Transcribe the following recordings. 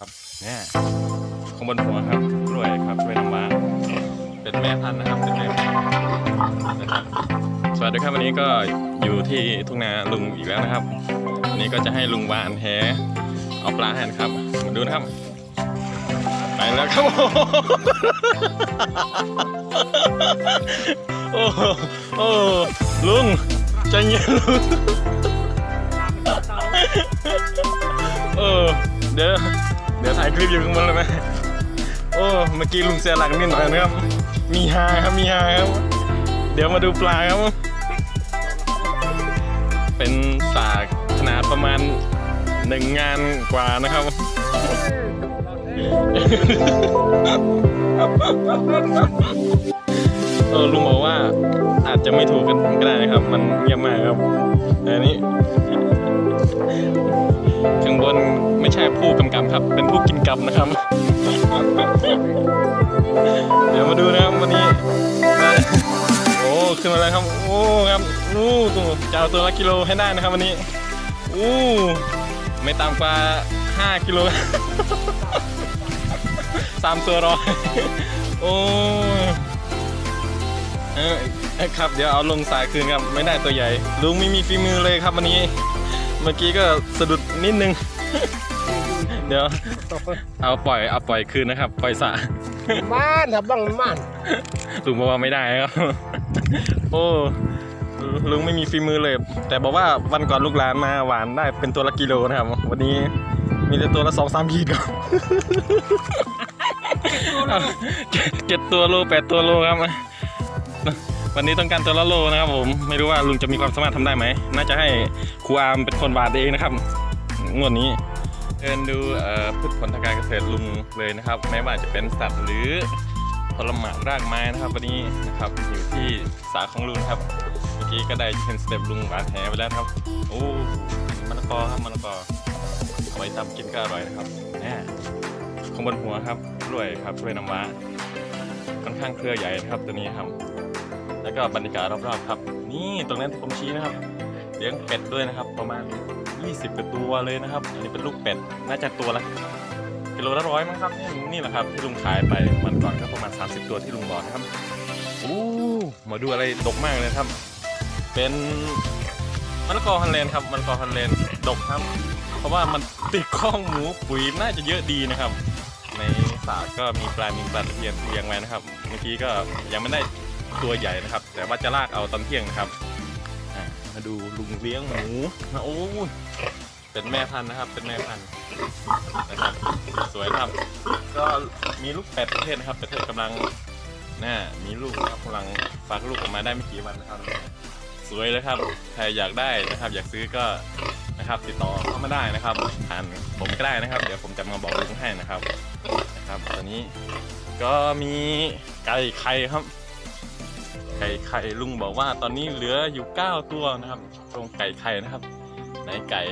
ครับเนี่ยข้างบนหัวครับกล้วยครับกล้วยน้ำว้าเป็นแม่พันธุ์นะครับเป็นแม่พันธุ์นะครับสวัสดีครับวันนี้ก็อยู่ที่ทุ่งนาลุงอีกแล้วนะครับวันนี้ก็จะให้ลุงวานแหเอาปลาแทนครับมาดูนะครับไปแล้วครับโอ้โอ้ลุงใจเย็นลุงเออเดี๋ยว เดี๋ยวถ่ายคลิปอยู่ข้างบนเลยไหมโอ้เมื่อกี้ลุงเสียหลักนิดหน่อยนะครับ มีฮาครับมีฮาครับ เดี๋ยวมาดูปลาครับ เป็นสากขนาดประมาณหนึ่งงานกว่านะครับเออลุงบอกว่าอาจจะไม่ถูกกันก็ได้นะครับ มันเงียบมากครับแต่อันนี้ข้างบนไม่ใช่ผู้กำกับครับ เป็นผู้กินกับนะครับ เดี๋ยวมาดูนะครับวันนี้ โอ้ขึ้นมาแล้วครับ โอ้ครับโอ้ตัวจะเอาตัวละกิโลให้ได้นะครับวันนี้โอ้ไม่ต่ำกว่า 5 กิโลสามตัวร้อยโอ้ เออเอ้ยครับเดี๋ยวเอาลงสายคืนครับไม่ได้ตัวใหญ่ ลุงไม่มีฝีมือเลยครับวันนี้ เมื่อกี้ก็สะดุดนิดนึง เดี๋ยว เอาปล่อยเอาปล่อยคืนนะครับ ปล่อยสระม่านครับบ้างม่านลุงบอกว่าไม่ได้ครับ โอ้ลุงไม่มีฝีมือเลย แต่บอกว่าวันก่อนลูกหลานมาหวานได้เป็นตัวละกิโลนะครับ วันนี้มีแต่ตัวละสองสามขีดครับเอาเจ็ดเจ็ดตัวโลแปดตัวโลครับ วันนี้ต้องการตัวละโลนะครับผม ไม่รู้ว่าลุงจะมีความสามารถทำได้ไหม น่าจะให้ครูอาร์มเป็นคนวาดเองนะครับ งวดนี้เดินดูพืชผลทางการเกษตรลุงเลยนะครับ ไม่ว่าจะเป็นสัตว์หรือผลไม้รากไม้นะครับ วันนี้นะครับอยู่ที่สาของลุงครับ เมื่อกี้ก็ได้เห็นสเต็ปลุงวานแหไปแล้วครับ โอ้มะละกอครับมะละกอเอาไว้ทำกินก็อร่อยนะครับเนี่ยข้างบนหัวครับกล้วยครับกล้วยน้ำว้าค่อนข้างเครือใหญ่นะครับตัวนี้ครับ แล้วก็บรรยากาศรอบๆครับ นี่ตรงนั้นที่ผมชี้นะครับเลี้ยงเป็ดด้วยนะครับ ประมาณ 20กว่าตัวเลยนะครับ อันนี้เป็นลูกเป็ด น่าจะตัวละกิโลละร้อยมั้งครับ นี่นี่แหละครับที่ลุงขายไปวันก่อนก็ประมาณ 30 ตัวที่ลุงบอกนะครับโอ้มาดูอะไรดกมากเลยครับ เป็นมะละกอฮันเลนครับมะละกอฮันเลนดกครับ เพราะว่ามันติดข้องหมูปุ๋ยน่าจะเยอะดีนะครับ ในสรก็มีปลานิลปลาตะเพียนเลี้ยงไว้นะครับ เมื่อกี้ก็ยังไม่ได้ ตัวใหญ่นะครับ แต่ว่าจะลากเอาตอนเที่ยงนะครับมาดูลุงเลี้ยงหมูนะโอ้ยเป็นแม่พันธุ์นะครับ เป็นแม่พันธุ์นะครับสวยนะครับ ก็มีลูกเป็ดประเทศนะครับประเทศกำลังน่ามีลูกนะครับกำลังฟักลูกออกมาได้ไม่กี่วันนะครับ สวยเลยครับใครอยากได้นะครับ อยากซื้อก็นะครับ ติดต่อเข้ามาได้นะครับผ่านผมก็ได้นะครับ เดี๋ยวผมจะมาบอกลุงให้นะครับนะครับตอนนี้ก็มีไก่ไข่ครับ ไก่ไข่ลุงบอกว่าตอนนี้เหลืออยู่ 9 ตัวนะครับ ตรงไก่ไข่นะครับไหนไก่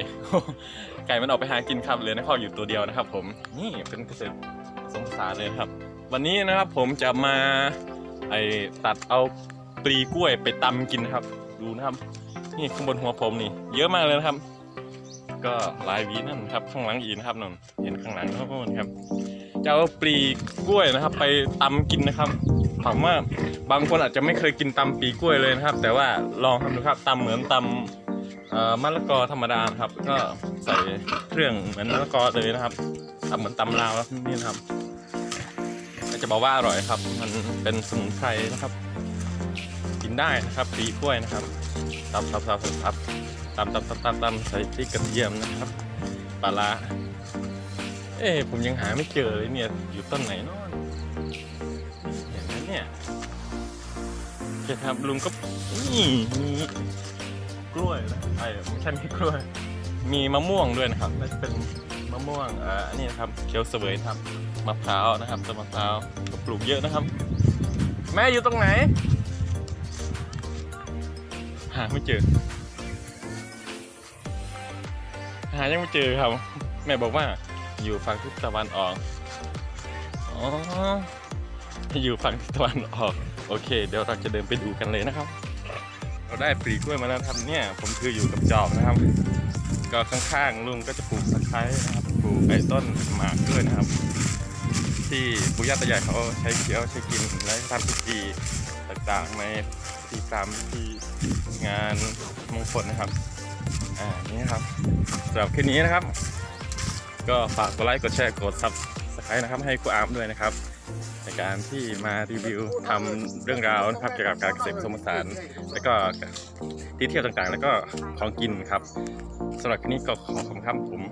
ไก่มันออกไปหากินครับเหลือในคออยู่ตัวเดียวนะครับ ผมนี่เป็นเกษตรสงสารเลยครับ วันนี้นะครับผมจะมาไอตัดเอาปลีกล้วยไปตำกินครับ ดูนะครับนี่ข้างบนหัวผมนี่ เยอะมากเลยนะครับ ก็หลายวีนั่นครับ ข้างหลังอีนะครับนนเห็นข้างหลังโน่นครับจะเอาปลีกล้วยนะครับ ไปตำกินนะครับ ถามว่าบางคนอาจจะไม่เคยกินตำปลีกล้วยเลยนะครับ แต่ว่าลองทำดูครับตำเหมือนตำเอ่อมะละกอธรรมดานะครับ ก็ใส่เครื่องเหมือนมะละกอเลยนะครับทำเหมือนตำลาวแล้วนี่นะครับก็จะบอกว่าอร่อยครับ มันเป็นสมุนไพรนะครับ กินได้นะครับปลีกล้วยนะครับตับตับตับตับตำตำตำตำตำใส่พริกกระเทียมนะครับปลาร้าเอ๊ะผมยังหาไม่เจอเลยเนี่ย อยู่ต้นไหนเนาะเห็นไหม เนี่ยโอเครับลุงก็นี่มีกล้วยนะไอ้ไม่ใช่มีกล้วย มีมะม่วงด้วยนะครับน่าจะเป็นมะม่วงอ่าอันนี้นะครับเคียวเสวยครับมะพร้าวนะครับต้นมะพร้าวก็ปลูกเยอะนะครับ แม่อยู่ตรงไหน หาไม่เจอ หายังไม่เจอครับ แม่บอกว่าอยู่ฝั่งทิศตะวันออกอ๋อ อยู่ฝั่งตะวันออก โอเค เดี๋ยวเราจะเดินไปดูกันเลยนะครับ เราได้ปลีกล้วยมาแล้วครับเนี่ย ผมคืออยู่กับจอบนะครับ ก็ข้างๆลุงก็จะปลูกตะไคร้นะครับปลูกไอ้ต้นหมากด้วยนะครับ ที่ปู่ย่าตายายเขาใช้เคี้ยวใช้กินและทำพิธีต่างๆในพิธีกรรมที่งานมงคลนะครับอ่านี่นะครับสำหรับคลิปนี้นะครับ ก็ฝากกดไลค์กดแชร์กดซับสไครต์นะครับ ให้ครูอาร์มด้วยนะครับ การที่มารีวิวทำเรื่องราวนะครับเกี่ยวกับการเกษตรผสมผสานแล้วก็ที่เที่ยวต่างๆ แล้วก็ของกินครับสำหรับคลิปนี้ก็ขอขอบคุณครับผม